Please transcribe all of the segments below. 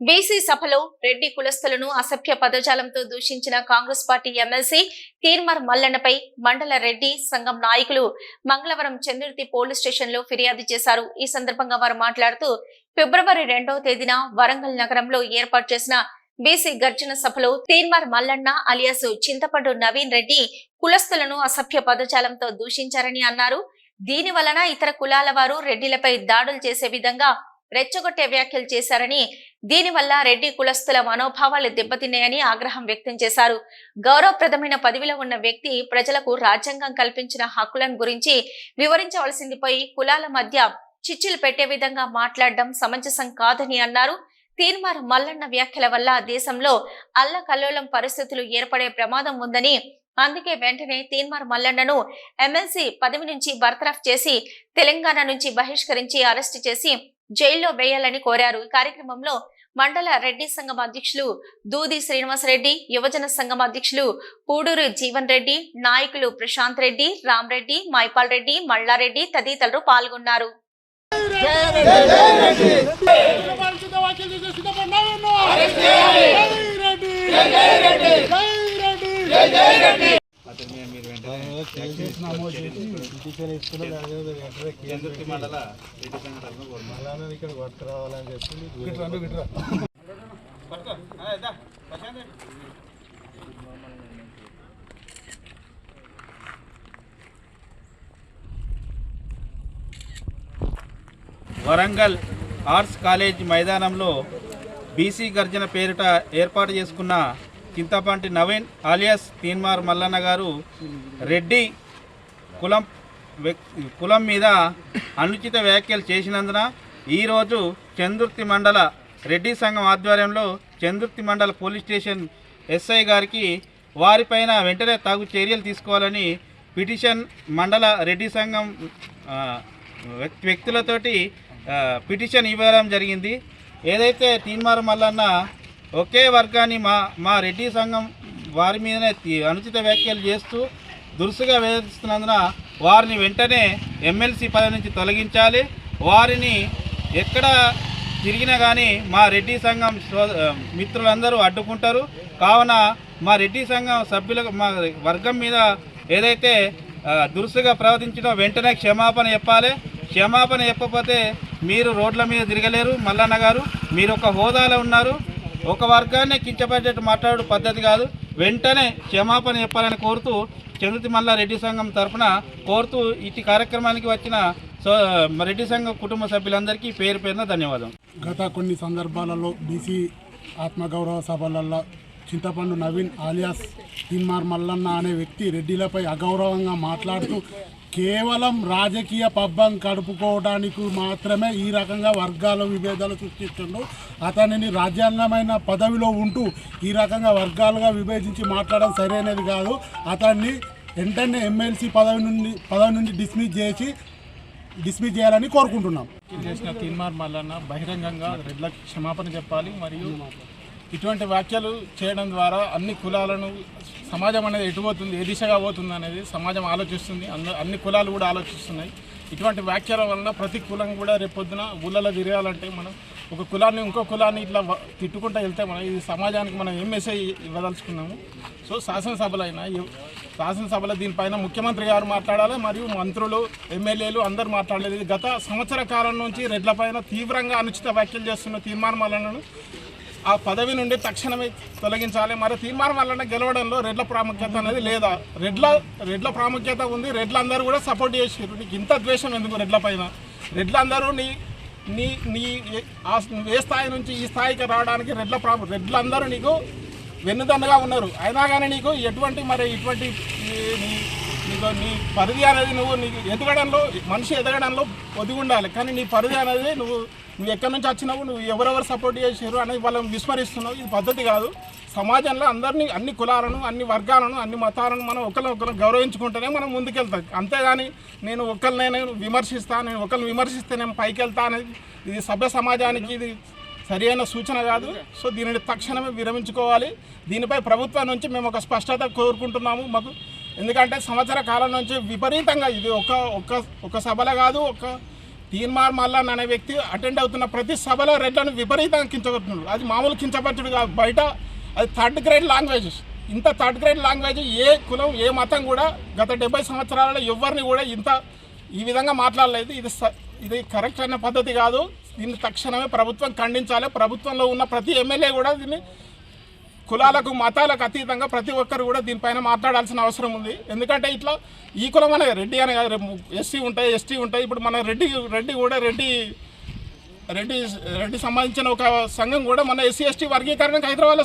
BC సభలో రెడ్డి కులస్తులను అసభ్య పదజాలంతో దూషించిన కాంగ్రెస్ పార్టీ ఎమ్మెల్సీ తీర్మర్ మల్లన్నపై మండల రెడ్డి సంఘం నాయకులు మంగళవారం చంద్రుతి పోలీస్ స్టేషన్లో ఫిర్యాదు చేశారు. ఈ సందర్భంగా వారు మాట్లాడుతూ ఫిబ్రవరి రెండవ తేదీన వరంగల్ నగరంలో ఏర్పాటు చేసిన బీసీ గర్జన సభలో తీర్మర్ మల్లన్న అలియాస్ చింతపండు నవీన్ రెడ్డి కులస్తులను అసభ్య పదజాలంతో దూషించారని అన్నారు. దీని వలన ఇతర కులాల వారు రెడ్డిలపై దాడులు చేసే విధంగా రెచ్చగొట్టే వ్యాఖ్యలు చేశారని దీనివల్ల రెడ్డి కులస్తుల మనోభావాలు దెబ్బతిన్నాయని ఆగ్రహం వ్యక్తం చేశారు. గౌరవప్రదమైన పదవిలో ఉన్న వ్యక్తి ప్రజలకు రాజ్యాంగం కల్పించిన హక్కులను గురించి వివరించవలసింది పోయి కులాల మధ్య చిచ్చులు పెట్టే విధంగా మాట్లాడడం సమంజసం కాదని అన్నారు. తీర్మార్ మల్లన్న వ్యాఖ్యల వల్ల దేశంలో అల్లకల్లోలం పరిస్థితులు ఏర్పడే ప్రమాదం ఉందని అందుకే వెంటనే తీన్మార్ మల్లన్నను ఎమ్మెల్సీ పదవి నుంచి బర్తరఫ్ చేసి తెలంగాణ నుంచి బహిష్కరించి అరెస్టు చేసి జైల్లో వేయాలని కోరారు. ఈ కార్యక్రమంలో మండల రెడ్డి సంఘం అధ్యక్షులు దూది శ్రీనివాసరెడ్డి యువజన సంఘం అధ్యక్షులు పూడూరు జీవన్ రెడ్డి నాయకులు ప్రశాంత్ రెడ్డి రామరెడ్డి మైపాల్ రెడ్డి మల్లారెడ్డి తదితరులు పాల్గొన్నారు. జై జై రెడ్డి మండల ఇక్కడ పట్టుకురావాలని చెప్పి వరంగల్ ఆర్ట్స్ కాలేజ్ మైదానంలో బీసీ గర్జన పేరిట ఏర్పాటు చేసుకున్న చింతపంటి నవీన్ ఆలియాస్ తీన్మార్ మల్లన్న గారు రెడ్డి కులం కులం మీద అనుచిత వ్యాఖ్యలు చేసినందున ఈరోజు చందుర్తి మండల రెడ్డి సంఘం ఆధ్వర్యంలో చందుర్తి మండల పోలీస్ స్టేషన్ ఎస్ఐ గారికి వారిపైన వెంటనే తగు చర్యలు తీసుకోవాలని పిటిషన్ మండల రెడ్డి సంఘం వ్యక్తులతోటి పిటిషన్ ఇవ్వడం జరిగింది. ఏదైతే తీన్మార్ మల్లన్న ఒకే వర్గాన్ని మా మా రెడ్డి సంఘం వారి మీదనే అనుచిత వ్యాఖ్యలు చేస్తూ దురుసుగా వేధిస్తున్నందున వారిని వెంటనే ఎమ్మెల్సీ పదవి నుంచి తొలగించాలి. వారిని ఎక్కడ తిరిగినా కానీ మా రెడ్డి సంఘం మిత్రులందరూ అడ్డుకుంటారు. కావున మా రెడ్డి సంఘం సభ్యులకు మా వర్గం మీద ఏదైతే దురుసుగా ప్రవర్తించడం వెంటనే క్షమాపణ చెప్పాలి. క్షమాపణ చెప్పకపోతే మీరు రోడ్ల మీద తిరగలేరు. మల్లన్న గారు మీరు ఒక హోదాలో ఉన్నారు. ఒక వర్గాన్ని కించపరిచేట్టు మాట్లాడు పద్ధతి కాదు. వెంటనే క్షమాపణ చెప్పాలని కోరుతూ చంద్రుతి మల్ల రెడ్డి సంఘం తరఫున కోరుతూ ఇటు కార్యక్రమానికి వచ్చిన సో రెడ్డి సంఘం కుటుంబ సభ్యులందరికీ పేరు పేరున ధన్యవాదం. గత కొన్ని సందర్భాలలో బీసీ ఆత్మగౌరవ సభలలో చింతపండు నవీన్ ఆలియాస్ తిన్మార్ మల్లన్న అనే వ్యక్తి రెడ్డిలపై అగౌరవంగా మాట్లాడుతూ కేవలం రాజకీయ పబ్బం కడుపుకోవడానికి మాత్రమే ఈ రకంగా వర్గాల విభేదాలు సృష్టిస్తుండు అతనిని రాజ్యాంగమైన పదవిలో ఉంటూ ఈ రకంగా వర్గాలుగా విభజించి మాట్లాడడం సరైనది కాదు. అతన్ని వెంటనే ఎమ్మెల్సీ పదవి నుండి పదవి నుండి డిస్మిస్ చేసి డిస్మిస్ చేయాలని కోరుకుంటున్నాం. చేసిన తీర్మార్ మల్లన్న బహిరంగంగా రెడ్లకు క్షమాపణ చెప్పాలి మరియు ఇటువంటి వ్యాఖ్యలు చేయడం ద్వారా అన్ని కులాలను సమాజం అనేది ఎటుపోతుంది ఏ దిశగా పోతుంది అనేది సమాజం ఆలోచిస్తుంది. అన్ని కులాలు కూడా ఆలోచిస్తున్నాయి. ఇటువంటి వ్యాఖ్యల వలన ప్రతి కులం కూడా రేపొద్దున ఊళ్ళలో తిరగాలంటే మనం ఒక కులాన్ని ఇంకో కులాన్ని ఇట్లా తిట్టుకుంటూ వెళ్తే మనం ఇది సమాజానికి మనం ఏం మెసేజ్ ఇవ్వదలుచుకున్నాము? సో శాసనసభలో అయినా శాసనసభలో దీనిపైన ముఖ్యమంత్రి గారు మాట్లాడాలి మరియు మంత్రులు ఎమ్మెల్యేలు అందరూ మాట్లాడలేదు. గత సంవత్సర కాలం నుంచి రెడ్లపైన తీవ్రంగా అనుచిత వ్యాఖ్యలు చేస్తున్న తీర్మానాలను ఆ పదవి నుండి తక్షణమే తొలగించాలి. మరి తీర్మానం వలన గెలవడంలో రెడ్ల ప్రాముఖ్యత అనేది లేదా? రెడ్ల రెడ్ల ప్రాముఖ్యత ఉంది. రెడ్లందరూ కూడా సపోర్ట్ చేసారు నీకు ఇంత ద్వేషం ఎందుకు రెడ్ల పైన? రెడ్లందరూ నీ నీ నీ ఏ- ఆ ఏ స్థాయి నుంచి ఈ స్థాయికి రావడానికి రెడ్ల ప్రా రెడ్లందరూ నీకు వెన్నుదన్నగా ఉన్నారు. అయినా కానీ నీకు ఎటువంటి మరి ఇటువంటి నీ- నీకు నీ పరిధి అనేది నువ్వు నీకు ఎదగడంలో మనిషి ఎదగడంలో ఒదిగి ఉండాలి. కానీ నీ పరిధి అనేది నువ్వు నువ్వు ఎక్కడి నుంచి వచ్చినావు? నువ్వు ఎవరెవరు సపోర్ట్ చేసారు అనేది వాళ్ళని విస్మరిస్తున్నావు. ఇది పద్ధతి కాదు. సమాజంలో అందరినీ అన్ని కులాలను అన్ని వర్గాలను అన్ని మతాలను మనం ఒకరిని ఒకరు గౌరవించుకుంటేనే మనం ముందుకెళ్తాం. అంతేగాని నేను ఒకరిని నేను విమర్శిస్తా నేను ఒకరిని విమర్శిస్తే నేను పైకి వెళ్తా అనేది ఇది సభ్య సమాజానికి ఇది సరైన సూచన కాదు. సో దీనిని తక్షణమే విరమించుకోవాలి. దీనిపై ప్రభుత్వం నుంచి మేము ఒక స్పష్టత కోరుకుంటున్నాము. మాకు ఎందుకంటే సంవత్సర కాలం నుంచి విపరీతంగా ఇది ఒక ఒక ఒక సభలో కాదు ఒక తీన్మార్ మల్లాన్ అనే వ్యక్తి అటెండ్ అవుతున్న ప్రతి సభలో రెడ్లను విపరీతంగా కించగొట్టున్నాడు అది మామూలు కించపరచుడు కాదు. బయట అది థర్డ్ గ్రేడ్ లాంగ్వేజ్ ఇంత థర్డ్ గ్రేడ్ లాంగ్వేజ్ ఏ కులం ఏ మతం కూడా గత డెబ్బై సంవత్సరాలలో ఎవరిని కూడా ఇంత ఈ విధంగా మాట్లాడలేదు. ఇది ఇది కరెక్ట్ అయిన పద్ధతి కాదు. దీన్ని తక్షణమే ప్రభుత్వం ఖండించాలి. ప్రభుత్వంలో ఉన్న ప్రతి ఎమ్మెల్యే కూడా దీన్ని కులాలకు మతాలకు అతీతంగా ప్రతి ఒక్కరు కూడా దీనిపైన మాట్లాడాల్సిన అవసరం ఉంది. ఎందుకంటే ఇట్లా ఈ కులం అనే రెడ్డి అనే కాదు ఎస్సీ ఉంటాయి ఎస్టీ ఉంటాయి. ఇప్పుడు మన రెడ్డి రెడ్డి కూడా రెడ్డి రెడ్డి రెడ్డి సంబంధించిన ఒక సంఘం కూడా మన ఎస్సీ ఎస్టీ వర్గీకరణకు హైదరాబాద్లో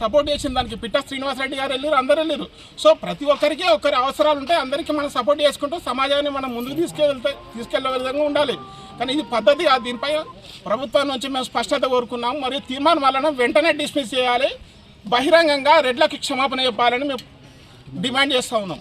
సపోర్ట్ చేసింది దానికి. పిట్ట శ్రీనివాసరెడ్డి గారు వెళ్ళారు అందరూ వెళ్ళారు. సో ప్రతి ఒక్కరికి ఒకరి అవసరాలు ఉంటాయి అందరికీ మనం సపోర్ట్ చేసుకుంటూ సమాజాన్ని మనం ముందుకు తీసుకెళ్తే తీసుకెళ్ళే విధంగా ఉండాలి. కానీ ఇది పద్ధతి దీనిపై ప్రభుత్వం నుంచి మేము స్పష్టత కోరుకున్నాం మరియు తీర్మానం వలన వెంటనే డిస్మిస్ చేయాలి. బహిరంగంగా రెడ్లకి క్షమాపణ చెప్పాలని మేము డిమాండ్ చేస్తూ ఉన్నాం.